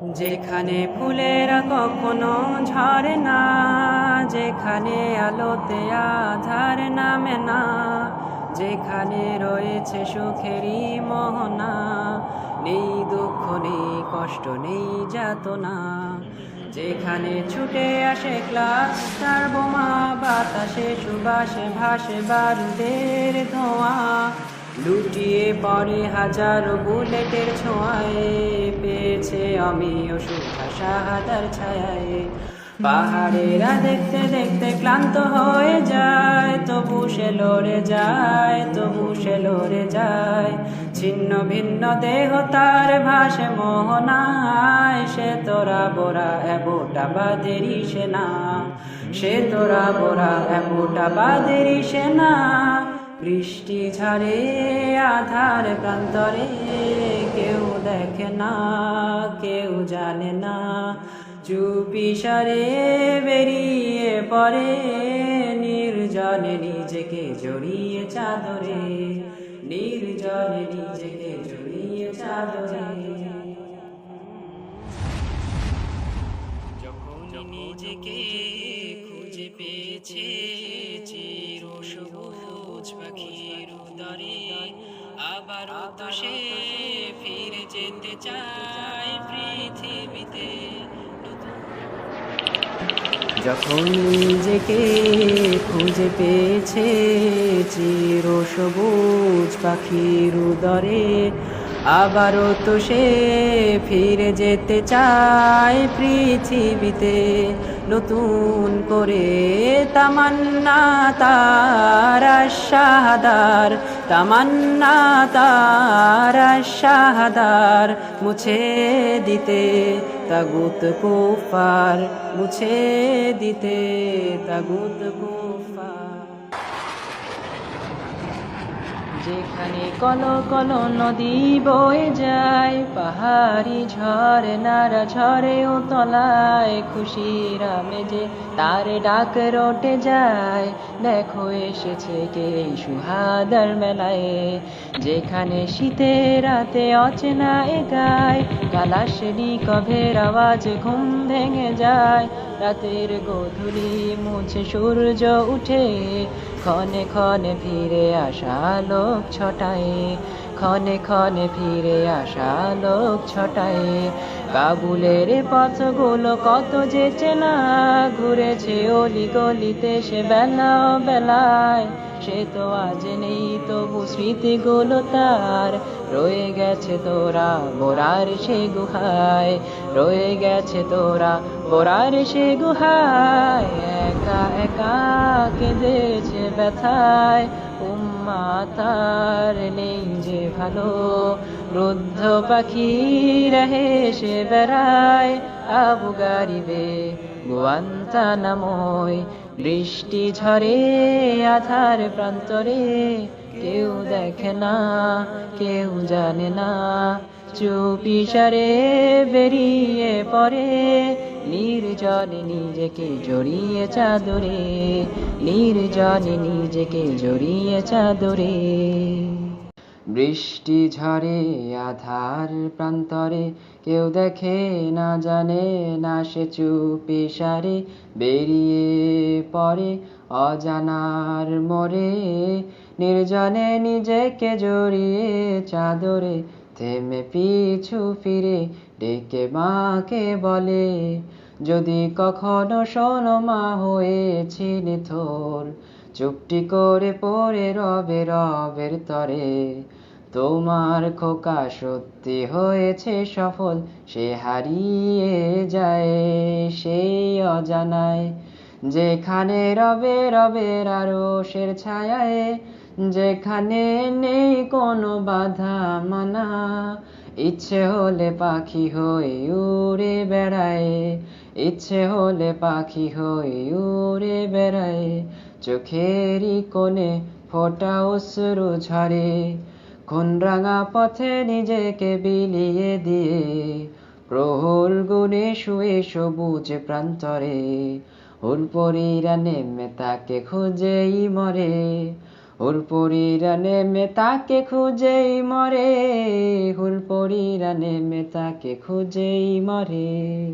যেখানে ফুলেরা কখনো ঝরে না, যেখানে আলোতে আধার নামে না, যেখানে রয়েছে সুখেরই মোহনা, নেই দুঃখ, নেই কষ্ট, নেই যাতনা। যেখানে ছুটে আসে ক্লাস, তার বোমা, বাতাসে সুবাসে ভাসে বারুদের ধোঁয়া, লুটিয়ে পড়ে হাজারো বুলেটের ছোঁয়ায় সুখা শাহাদার ছায়ায়। পাহাড়েরা দেখতে দেখতে ক্লান্ত হয়ে যায়, তবু সে লড়ে যায়, তবু সে লড়ে যায়। ছিন্ন ভিন্ন দেহ তার ভাসে মোহনায়, সে তোরা বোরা এবোটা বাদেরি সেনা। সে তোরা বোরা এবোটা বাদেরি সেনা। বৃষ্টি ঝরে আধার প্রান্তরে কেউ দেখে না, কেউ জানে না। চুপি সারে বেরিয়ে পড়ে, নির্জনে নিজেকে জড়িয়ে চাদরে, নির্জনে নিজেকে জড়িয়ে চাদরে। নিজেকে খুঁজে পেয়েছে চির সবুজ পাখির উদরে। আবার তো সে ফিরে যেতে চায় পৃথিবীতে। যখন নিজেকে খুঁজে পেয়েছে চির সবুজ পাখির উদরে, আবারও তো সে ফিরে যেতে চায় পৃথিবীতে। নতুন করে তামান্না তার শাহাদার তামান্না তার শাহাদার মুছে দিতে, তাগুত কুফার মুছে দিতে, তাগুত কুফার। যেখানে কল কল নদী বয়ে যায় পাহাড়ি ঝড়, নারা ঝরে ও তলায় খুশি রামে যে তার ডাক রটে যায়। দেখো এসেছে কে সুহাদার মেলায়, যেখানে শীতের রাতে অচেনা গায়। কালাশেরি কভের আওয়াজ ঘুম ভেঙে যায়। রাতের গোধূলি মুছে সূর্য উঠে, ক্ষণে ক্ষণে ফিরে আসা লোক ছটায়। ক্ষণে ক্ষণে ফিরে আসা লোক ছটায়। কাবুলের পথগুলো কত যে চেনা, ঘুরেছে অলি গলিতে সে বেলা বেলায়। সে তো আজ নেই, তবু স্মৃতিগুলো তার। রয়ে গেছে তোরা বোরার সে গুহায়, রয়ে গেছে তোরা বোরার সে গুহায়। একা একা কেঁদেছে ব্যথায়। উম্মা তার নেই যে ভালো। রুদ্ধ পাখি রহে সে বেড়ায়, আবু গারিবে গোয়ান্তা নাময়। বৃষ্টি ঝরে আধার প্রান্তরে, কেউ দেখে না, কেউ জানে না। চুপি সারে বেরিয়ে পড়ে নির্জনে নিজেকে জড়িয়ে চাদরে, নির্জনে নিজেকে জড়িয়ে চাদরে। বৃষ্টি ঝরে আধার প্রান্তরে, কেউ দেখে না জানে না সে চুপি সারে, বেরিয়ে পড়ে অজানার মোরে নির্জনে নিজেকে জড়িয়ে চাদরে, থেমে পিছু ফিরে, ডেকে মাকে বলে যদি কখনো শোনো মা হয়েছি নিথর চুপটি করে পরে রবে রবের তরে। তোমার খোকা সত্যি হয়েছে সফল, সে হারিয়ে যায় সেই অজানায়। যেখানে রবে রবের আরও সের ছায়ায়, যেখানে নেই কোনো বাধা মানা ইচ্ছে হলে পাখি হয়ে উড়ে বেড়ায়। ইচ্ছে হলে পাখি হয়ে উড়ে বেড়ায়। চোখেরই কোণে ফোটা অশ্রু ঝরে। কোন রাঙা পথে নিজেকে বিলিয়ে দিয়ে প্রহর গুণে শুয়ে সবুজ প্রান্তরে। উল্পরীরা নেমে তাকে খুঁজেই মরে। হুরপুরিরা নেমে তাকে খুঁজেই মরে। হুরপুরিরা নেমে তাকে খুঁজেই মরে।